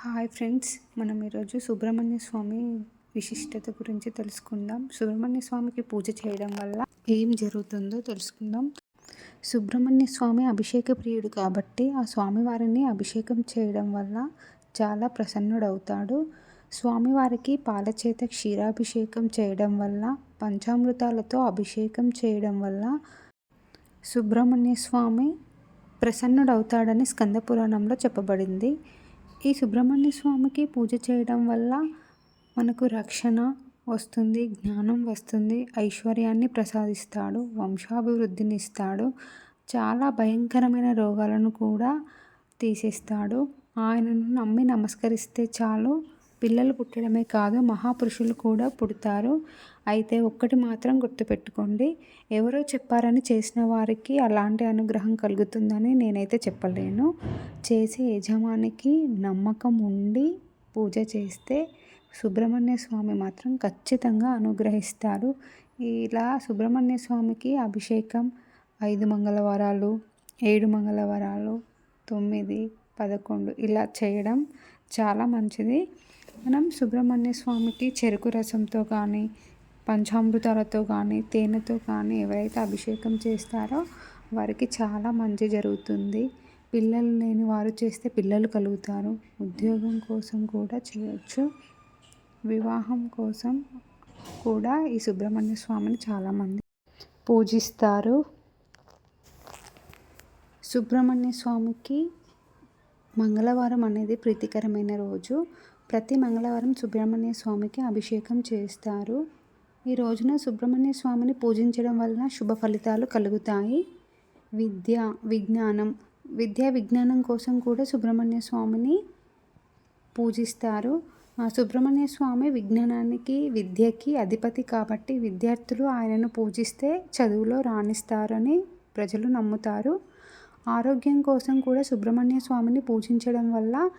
Hi friends మనం ఈరోజు సుబ్రహ్మణ్య స్వామి విశిష్టత గురించి తెలుసుకుందాం. సుబ్రహ్మణ్య స్వామికి పూజ చేయడం వల్ల ఏం జరుగుతుందో తెలుసుకుందాం. సుబ్రహ్మణ్య స్వామి అభిషేక ప్రియుడు కాబట్టి ఆ స్వామివారిని అభిషేకం చేయడం వల్ల చాలా ప్రసన్నుడవుతాడు. స్వామివారికి పాలచేత క్షీరాభిషేకం చేయడం వల్ల పంచామృతాలతో అభిషేకం చేయడం వల్ల సుబ్రహ్మణ్య స్వామి ప్రసన్నుడవుతాడని స్కంద పురాణంలో చెప్పబడింది. ఈ సుబ్రహ్మణ్య స్వామికి పూజ చేయడం వల్ల మనకు రక్షణ వస్తుంది జ్ఞానం వస్తుంది ఐశ్వర్యాన్ని ప్రసాదిస్తాడు వంశాభివృద్ధిని ఇస్తాడు చాలా భయంకరమైన రోగాలను కూడా తీసేస్తాడు. ఆయనను నమ్మి నమస్కరిస్తే చాలు. పిల్లలు పుట్టడమే కాదు మహాపురుషులు కూడా పుడతారు. అయితే ఒక్కటి మాత్రం గుర్తుపెట్టుకోండి ఎవరో చెప్పారని చేసిన వారికి అలాంటి అనుగ్రహం కలుగుతుందని నేనైతే చెప్పలేను. చేసే యజమానికి నమ్మకం ఉండి పూజ చేస్తే సుబ్రహ్మణ్య స్వామి మాత్రం ఖచ్చితంగా అనుగ్రహిస్తారు. ఇలా సుబ్రహ్మణ్య స్వామికి అభిషేకం ఐదు మంగళవారాలు ఏడు మంగళవారాలు తొమ్మిది పదకొండు ఇలా చేయడం చాలా మంచిది. మనం సుబ్రహ్మణ్య స్వామికి చెరుకు రసంతో కానీ పంచామృతాలతో కానీ తేనెతో కానీ ఎవరైతే అభిషేకం చేస్తారో వారికి చాలా మంచి జరుగుతుంది. పిల్లలు లేని వారు చేస్తే పిల్లలు కలుగుతారు. ఉద్యోగం కోసం కూడా చేయొచ్చు. వివాహం కోసం కూడా ఈ సుబ్రహ్మణ్య స్వామిని చాలామంది పూజిస్తారు. సుబ్రహ్మణ్య స్వామికి మంగళవారం అనేది ప్రీతికరమైన రోజు. ప్రతి మంగళవారం సుబ్రహ్మణ్య స్వామికి అభిషేకం చేస్తారు. ఈ రోజున సుబ్రహ్మణ్య స్వామిని పూజించడం వలన శుభ ఫలితాలు కలుగుతాయి. విద్య విజ్ఞానం విద్యా విజ్ఞానం కోసం కూడా సుబ్రహ్మణ్య స్వామిని పూజిస్తారు. ఆ సుబ్రహ్మణ్య స్వామి విజ్ఞానానికి విద్యకి అధిపతి కాబట్టి విద్యార్థులు ఆయనను పూజిస్తే చదువులో రాణిస్తారని ప్రజలు నమ్ముతారు. ఆరోగ్యం కోసం కూడా సుబ్రహ్మణ్య స్వామిని పూజించడం వల్ల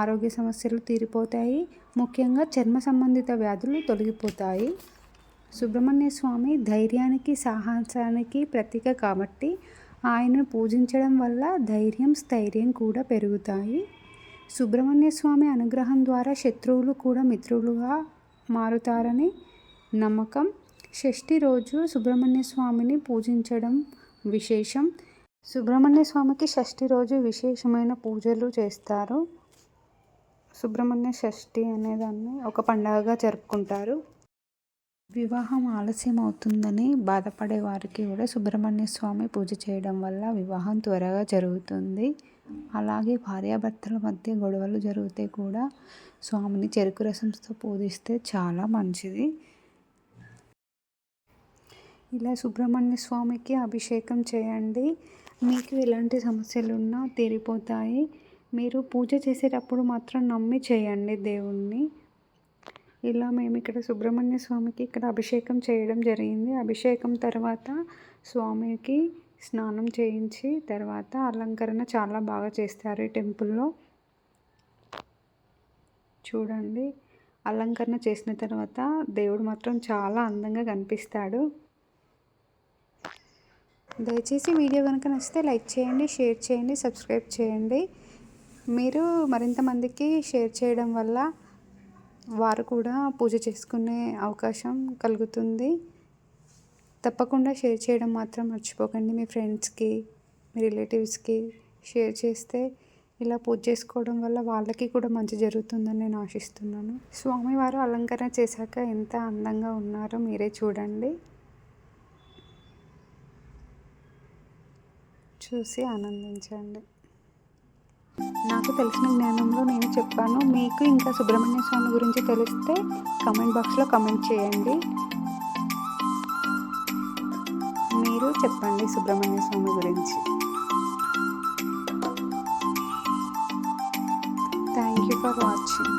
ఆరోగ్య సమస్యలు తీరిపోతాయి. ముఖ్యంగా చర్మ సంబంధిత వ్యాధులు తొలగిపోతాయి. సుబ్రహ్మణ్య స్వామి ధైర్యానికి సాహసానికి ప్రతీక కాబట్టి ఆయనను పూజించడం వల్ల ధైర్యం స్థైర్యం కూడా పెరుగుతాయి. సుబ్రహ్మణ్య స్వామి అనుగ్రహం ద్వారా శత్రువులు కూడా మిత్రులుగా మారుతారని నమ్మకం. షష్ఠి రోజు సుబ్రహ్మణ్య స్వామిని పూజించడం విశేషం. సుబ్రహ్మణ్య స్వామికి షష్ఠి రోజు విశేషమైన పూజలు చేస్తారు. సుబ్రహ్మణ్య షష్ఠి అనేదాన్ని ఒక పండగగా జరుపుకుంటారు. వివాహం ఆలస్యం అవుతుందని బాధపడే వారికి కూడా సుబ్రహ్మణ్య స్వామి పూజ చేయడం వల్ల వివాహం త్వరగా జరుగుతుంది. అలాగే భార్యాభర్తల మధ్య గొడవలు జరిగితే కూడా స్వామిని చెరుకు రసంతో పూజిస్తే చాలా మంచిది. ఇలా సుబ్రహ్మణ్య స్వామికి అభిషేకం చేయండి. మీకు ఎలాంటి సమస్యలు ఉన్నా తీరిపోతాయి. మీరు పూజ చేసేటప్పుడు మాత్రం నమ్మి చేయండి దేవుణ్ణి. ఇలా మేము ఇక్కడ సుబ్రహ్మణ్య స్వామికి ఇక్కడ అభిషేకం చేయడం జరిగింది. అభిషేకం తర్వాత స్వామికి స్నానం చేయించి తర్వాత అలంకరణ చాలా బాగా చేస్తారు ఈ టెంపుల్లో. చూడండి అలంకరణ చేసిన తర్వాత దేవుడు మాత్రం చాలా అందంగా కనిపిస్తాడు. దయచేసి వీడియో కనుక నచ్చితే లైక్ చేయండి షేర్ చేయండి సబ్స్క్రైబ్ చేయండి. మీరు మరింత మందికి షేర్ చేయడం వల్ల వారు కూడా పూజ చేసుకునే అవకాశం కలుగుతుంది. తప్పకుండా షేర్ చేయడం మాత్రం మర్చిపోకండి. మీ ఫ్రెండ్స్కి మీ రిలేటివ్స్కి షేర్ చేస్తే ఇలా పూజ చేసుకోవడం వల్ల వాళ్ళకి కూడా మంచి జరుగుతుందని నేను ఆశిస్తున్నాను. స్వామివారు అలంకరణ చేశాక ఎంత అందంగా ఉన్నారో మీరే చూడండి. చూసి ఆనందించండి. నాకు తెలిసిన జ్ఞానంలో నేను చెప్పాను. మీకు ఇంకా సుబ్రహ్మణ్య స్వామి గురించి తెలిస్తే కమెంట్ బాక్స్లో కమెంట్ చేయండి. మీరు చెప్పండి సుబ్రహ్మణ్య స్వామి గురించి. Thank you for watching